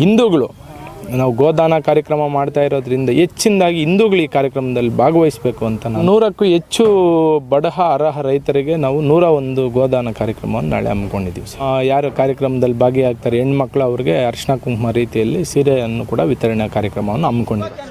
ಹಿಂದೂಗಳು. ನಾವು ಗೋದಾನ ಕಾರ್ಯಕ್ರಮ ಮಾಡ್ತಾ ಇರೋದ್ರಿಂದ ಹೆಚ್ಚಿನದಾಗಿ ಹಿಂದೂಗಳು ಈ ಕಾರ್ಯಕ್ರಮದಲ್ಲಿ ಭಾಗವಹಿಸಬೇಕು ಅಂತ ನಾವು ನೂರಕ್ಕೂ ಹೆಚ್ಚು ಬಡಹ, ಅರ್ಹ ರೈತರಿಗೆ ನಾವು ನೂರ ಒಂದು ಗೋದಾನ ಕಾರ್ಯಕ್ರಮವನ್ನು ನಾಳೆ ಹಮ್ಮಿಕೊಂಡಿದ್ದೀವಿ. ಯಾರು ಕಾರ್ಯಕ್ರಮದಲ್ಲಿ ಭಾಗಿಯಾಗ್ತಾರೆ ಹೆಣ್ಮಕ್ಳು ಅವ್ರಿಗೆ ಅರ್ಶಿನ ಕುಂಕುಮ ರೀತಿಯಲ್ಲಿ ಸೀರೆಯನ್ನು ಕೂಡ ವಿತರಣೆ ಕಾರ್ಯಕ್ರಮವನ್ನು ಹಮ್ಮಿಕೊಂಡಿದ್ದೀವಿ.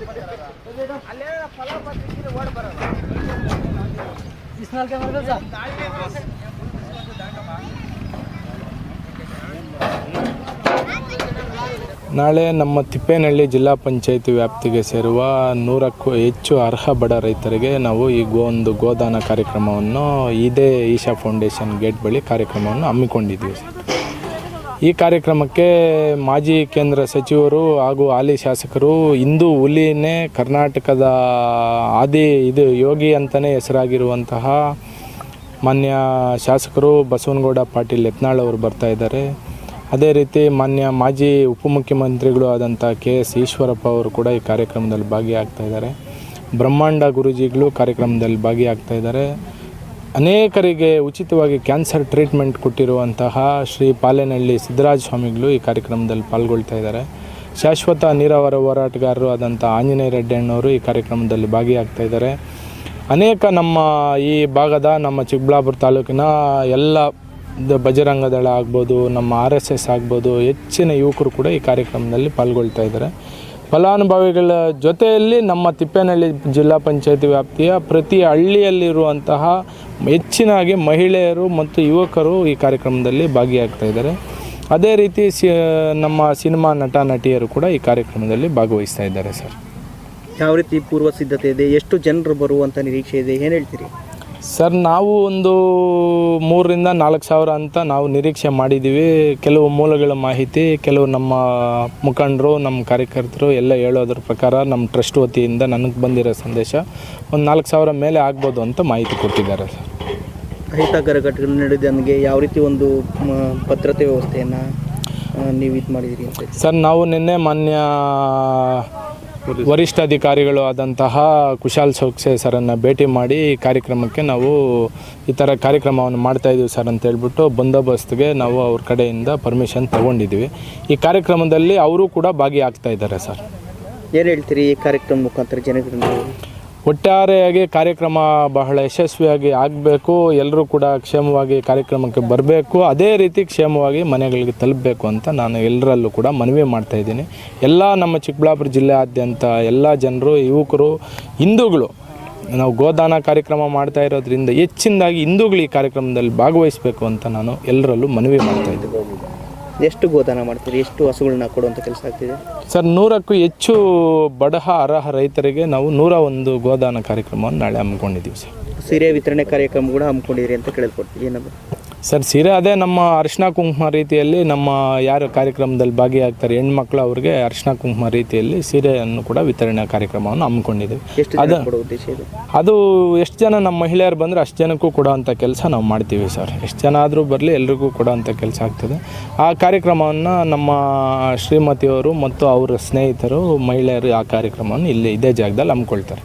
ನಾಳೆ ನಮ್ಮ ತಿಪ್ಪೇನಹಳ್ಳಿ ಜಿಲ್ಲಾ ಪಂಚಾಯಿತಿ ವ್ಯಾಪ್ತಿಗೆ ಸೇರುವ ನೂರಕ್ಕೂ ಹೆಚ್ಚು ಅರ್ಹ ಬಡ ರೈತರಿಗೆ ನಾವು ಈ ಗೋ ಒಂದು ಗೋದಾನ ಕಾರ್ಯಕ್ರಮವನ್ನು, ಇದೇ ಈಶಾ ಫೌಂಡೇಶನ್ ಗೇಟ್ ಬಳಿ ಕಾರ್ಯಕ್ರಮವನ್ನು ಹಮ್ಮಿಕೊಂಡಿದ್ದೀವಿ ಸರ್. ಈ ಕಾರ್ಯಕ್ರಮಕ್ಕೆ ಮಾಜಿ ಕೇಂದ್ರ ಸಚಿವರು ಹಾಗೂ ಹಾಲಿ ಶಾಸಕರು ಇಂದು ಹುಲಿನೇ ಕರ್ನಾಟಕದ ಆದಿ ಇದು ಯೋಗಿ ಅಂತಲೇ ಹೆಸರಾಗಿರುವಂತಹ ಮಾನ್ಯ ಶಾಸಕರು ಬಸವನಗೌಡ ಪಾಟೀಲ್ ಯತ್ನಾಳ್ ಅವರು ಬರ್ತಾ ಇದ್ದಾರೆ ಅದೇ ರೀತಿ ಮಾನ್ಯ ಮಾಜಿ ಉಪಮುಖ್ಯಮಂತ್ರಿಗಳು ಆದಂಥ ಕೆ ಎಸ್ ಈಶ್ವರಪ್ಪ ಅವರು ಕೂಡ ಈ ಕಾರ್ಯಕ್ರಮದಲ್ಲಿ ಭಾಗಿಯಾಗ್ತಾ ಇದ್ದಾರೆ. ಬ್ರಹ್ಮಾಂಡ ಗುರುಜಿಗಳು ಕಾರ್ಯಕ್ರಮದಲ್ಲಿ ಭಾಗಿಯಾಗ್ತಾ ಇದ್ದಾರೆ. ಅನೇಕರಿಗೆ ಉಚಿತವಾಗಿ ಕ್ಯಾನ್ಸರ್ ಟ್ರೀಟ್ಮೆಂಟ್ ಕೊಟ್ಟಿರುವಂತಹ ಶ್ರೀ ಪಾಲೇನಹಳ್ಳಿ ಸಿದ್ದರಾಜ ಸ್ವಾಮಿಗಳು ಈ ಕಾರ್ಯಕ್ರಮದಲ್ಲಿ ಪಾಲ್ಗೊಳ್ತಾ ಇದ್ದಾರೆ. ಶಾಶ್ವತ ನೀರಾವರಿ ಹೋರಾಟಗಾರರು ಆದಂಥ ಆಂಜನೇಯ ರೆಡ್ಡಿ ಅಣ್ಣವರು ಈ ಕಾರ್ಯಕ್ರಮದಲ್ಲಿ ಭಾಗಿಯಾಗ್ತಾ ಇದ್ದಾರೆ. ಅನೇಕ ನಮ್ಮ ಈ ಭಾಗದ ನಮ್ಮ ಚಿಕ್ಕಬಳ್ಳಾಪುರ ತಾಲೂಕಿನ ಎಲ್ಲ ದ- ಬಜರಂಗದಳ ಆಗ್ಬೋದು, ನಮ್ಮ ಆರ್ ಎಸ್ ಎಸ್ ಆಗ್ಬೋದು, ಹೆಚ್ಚಿನ ಯುವಕರು ಕೂಡ ಈ ಕಾರ್ಯಕ್ರಮದಲ್ಲಿ ಪಾಲ್ಗೊಳ್ತಾ ಇದ್ದಾರೆ. ಫಲಾನುಭವಿಗಳ ಜೊತೆಯಲ್ಲಿ ನಮ್ಮ ತಿಪ್ಪೇನಹಳ್ಳಿ ಜಿಲ್ಲಾ ಪಂಚಾಯತಿ ವ್ಯಾಪ್ತಿಯ ಪ್ರತಿ ಹಳ್ಳಿಯಲ್ಲಿರುವಂತಹ ಹೆಚ್ಚಿನಾಗಿ ಮಹಿಳೆಯರು ಮತ್ತು ಯುವಕರು ಈ ಕಾರ್ಯಕ್ರಮದಲ್ಲಿ ಭಾಗಿಯಾಗ್ತಾ ಇದ್ದಾರೆ. ಅದೇ ರೀತಿ ಸಿ, ನಮ್ಮ ಸಿನಿಮಾ ನಟ, ನಟಿಯರು ಕೂಡ ಈ ಕಾರ್ಯಕ್ರಮದಲ್ಲಿ ಭಾಗವಹಿಸ್ತಾ ಇದ್ದಾರೆ ಸರ್. ಯಾವ ರೀತಿ ಪೂರ್ವ ಸಿದ್ಧತೆ ಇದೆ? ಎಷ್ಟು ಜನರು ಬರುವಂಥ ನಿರೀಕ್ಷೆ ಇದೆ? ಏನು ಹೇಳ್ತೀರಿ? ಸರ್ ನಾವು ಒಂದು ಮೂರರಿಂದ ನಾಲ್ಕು ಸಾವಿರ ಅಂತ ನಾವು ನಿರೀಕ್ಷೆ ಮಾಡಿದ್ದೀವಿ. ಕೆಲವು ಮೂಲಗಳ ಮಾಹಿತಿ ಕೆಲವು ನಮ್ಮ ಮುಖಂಡರು ನಮ್ಮ ಕಾರ್ಯಕರ್ತರು ಎಲ್ಲ ಹೇಳೋದ್ರ ಪ್ರಕಾರ ನಮ್ಮ ಟ್ರಸ್ಟ್ ವತಿಯಿಂದ ನನಗೆ ಬಂದಿರೋ ಸಂದೇಶ ಒಂದು ನಾಲ್ಕು ಸಾವಿರ ಮೇಲೆ ಆಗ್ಬೋದು ಅಂತ ಮಾಹಿತಿ ಕೊಟ್ಟಿದ್ದಾರೆ ಸರ್. ಅಹಿತಕರ ಘಟನೆ ನಡೆದಂಗೆ ಯಾವ ರೀತಿ ಒಂದು ಭದ್ರತೆ ವ್ಯವಸ್ಥೆಯನ್ನು ನೀವು ಇದು ಮಾಡಿದಿರಿ ಅಂತ ಸರ್ ನಾವು ನಿನ್ನೆ ಮಾನ್ಯ ವರಿಷ್ಠ ಅಧಿಕಾರಿಗಳು ಆದಂತಹ ಕುಶಾಲ್ ಚೌಕ್ಸೆ ಸರನ್ನು ಭೇಟಿ ಮಾಡಿ ಕಾರ್ಯಕ್ರಮಕ್ಕೆ ನಾವು ಈ ಥರ ಕಾರ್ಯಕ್ರಮವನ್ನು ಮಾಡ್ತಾಯಿದ್ದೀವಿ ಸರ್ ಅಂತ ಹೇಳ್ಬಿಟ್ಟು ಬಂದೋಬಸ್ತ್ಗೆ ನಾವು ಅವ್ರ ಕಡೆಯಿಂದ ಪರ್ಮಿಷನ್ ತಗೊಂಡಿದ್ದೀವಿ ಈ ಕಾರ್ಯಕ್ರಮದಲ್ಲಿ ಅವರು ಕೂಡ ಭಾಗಿಯಾಗ್ತಾ ಇದ್ದಾರೆ ಸರ್. ಏನು ಹೇಳ್ತೀರಿ ಈ ಕಾರ್ಯಕ್ರಮ ಮುಖಾಂತರ ಜನಗಳಿಗೆ ಒಟ್ಟಾರೆಯಾಗಿ ಕಾರ್ಯಕ್ರಮ ಬಹಳ ಯಶಸ್ವಿಯಾಗಿ ಆಗಬೇಕು ಎಲ್ಲರೂ ಕೂಡ ಕ್ಷೇಮವಾಗಿ ಕಾರ್ಯಕ್ರಮಕ್ಕೆ ಬರಬೇಕು, ಅದೇ ರೀತಿ ಕ್ಷೇಮವಾಗಿ ಮನೆಗಳಿಗೆ ತಲುಪಬೇಕು ಅಂತ ನಾನು ಎಲ್ಲರಲ್ಲೂ ಕೂಡ ಮನವಿ ಮಾಡ್ತಾಯಿದ್ದೀನಿ ಎಲ್ಲ ನಮ್ಮ ಚಿಕ್ಕಬಳ್ಳಾಪುರ ಜಿಲ್ಲೆಯಾದ್ಯಂತ ಎಲ್ಲ ಜನರು, ಯುವಕರು, ಹಿಂದೂಗಳು, ನಾವು ಗೋದಾನ ಕಾರ್ಯಕ್ರಮ ಮಾಡ್ತಾ ಇರೋದ್ರಿಂದ ಹೆಚ್ಚಿನದಾಗಿ ಹಿಂದೂಗಳು ಈ ಕಾರ್ಯಕ್ರಮದಲ್ಲಿ ಭಾಗವಹಿಸಬೇಕು ಅಂತ ನಾನು ಎಲ್ಲರಲ್ಲೂ ಮನವಿ ಮಾಡ್ತಾ ಇದ್ದೀನಿ. ಎಷ್ಟು ಗೋದಾನ ಮಾಡ್ತೀರಿ? ಎಷ್ಟು ಹಸುಗಳನ್ನ ಕೊಡುವಂಥ ಕೆಲಸ ಆಗ್ತಿದೆ? ಸರ್ ನೂರಕ್ಕೂ ಹೆಚ್ಚು ಬಡಹ ಅರ್ಹ ರೈತರಿಗೆ ನಾವು ನೂರ ಒಂದು ಗೋದಾನ ಕಾರ್ಯಕ್ರಮವನ್ನು ನಾಳೆ ಹಮ್ಮಿಕೊಂಡಿದ್ದೀವಿ ಸರ್. ಸೀರೆ ವಿತರಣೆ ಕಾರ್ಯಕ್ರಮ ಕೂಡ ಹಮ್ಮಿಕೊಂಡಿರಿ ಅಂತ ಕೇಳ್ಕೊಡ್ತೀವಿ ಏನದು? ಸರ್ ಸೀರೆ ಅದೇ ನಮ್ಮ ಅರಿಶಿನ ಕುಂಕುಮ ರೀತಿಯಲ್ಲಿ ನಮ್ಮ ಯಾರು ಕಾರ್ಯಕ್ರಮದಲ್ಲಿ ಭಾಗಿಯಾಗ್ತಾರೆ ಹೆಣ್ಮಕ್ಳು ಅವ್ರಿಗೆ ಅರಿಶಿನ ಕುಂಕುಮ ರೀತಿಯಲ್ಲಿ ಸೀರೆಯನ್ನು ಕೂಡ ವಿತರಣೆ ಕಾರ್ಯಕ್ರಮವನ್ನು ಹಮ್ಮಿಕೊಂಡಿದ್ದೀವಿ. ಇದೆ ಅದು ಎಷ್ಟು ಜನ ನಮ್ಮ ಮಹಿಳೆಯರು ಬಂದರೆ ಅಷ್ಟು ಜನಕ್ಕೂ ಕೊಡೋವಂಥ ಕೆಲಸ ನಾವು ಮಾಡ್ತೀವಿ ಸರ್. ಎಷ್ಟು ಜನ ಆದರೂ ಬರಲಿ ಎಲ್ರಿಗೂ ಕೊಡೋವಂಥ ಕೆಲಸ ಆಗ್ತದೆ. ಆ ಕಾರ್ಯಕ್ರಮವನ್ನು ನಮ್ಮ ಶ್ರೀಮತಿಯವರು ಮತ್ತು ಅವರ ಸ್ನೇಹಿತರು ಮಹಿಳೆಯರು ಆ ಕಾರ್ಯಕ್ರಮವನ್ನು ಇಲ್ಲಿ ಇದೇ ಜಾಗದಲ್ಲಿ ಹಮ್ಮಿಕೊಳ್ತಾರೆ.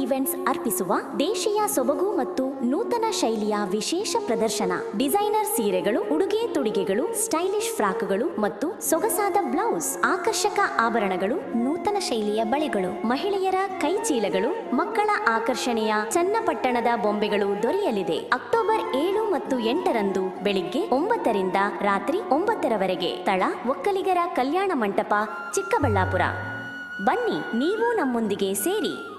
ಈವೆಂಟ್ಸ್ ಅರ್ಪಿಸುವ ದೇಶೀಯ ಸೊಬಗು ಮತ್ತು ನೂತನ ಶೈಲಿಯ ವಿಶೇಷ ಪ್ರದರ್ಶನ. ಡಿಸೈನರ್ ಸೀರೆಗಳು, ಉಡುಗೆ ತೊಡುಗೆಗಳು, ಸ್ಟೈಲಿಶ್ ಫ್ರಾಕ್ಗಳು ಮತ್ತು ಸೊಗಸಾದ ಬ್ಲೌಸ್, ಆಕರ್ಷಕ ಆಭರಣಗಳು, ನೂತನ ಶೈಲಿಯ ಬಳೆಗಳು. ಮಹಿಳೆಯರ ಕೈಚೀಲಗಳು, ಮಕ್ಕಳ ಆಕರ್ಷಣೆಯ ಚನ್ನಪಟ್ಟಣದ ಬೊಂಬೆಗಳು ದೊರೆಯಲಿದೆ. ಅಕ್ಟೋಬರ್ ಏಳು ಮತ್ತು ಎಂಟರಂದು ಬೆಳಿಗ್ಗೆ ಒಂಬತ್ತರಿಂದ ರಾತ್ರಿ ಒಂಬತ್ತರವರೆಗೆ ತಳ ಒಕ್ಕಲಿಗರ ಕಲ್ಯಾಣ ಮಂಟಪ ಚಿಕ್ಕಬಳ್ಳಾಪುರ. ಬನ್ನಿ, ನೀವು ನಮ್ಮೊಂದಿಗೆ ಸೇರಿ.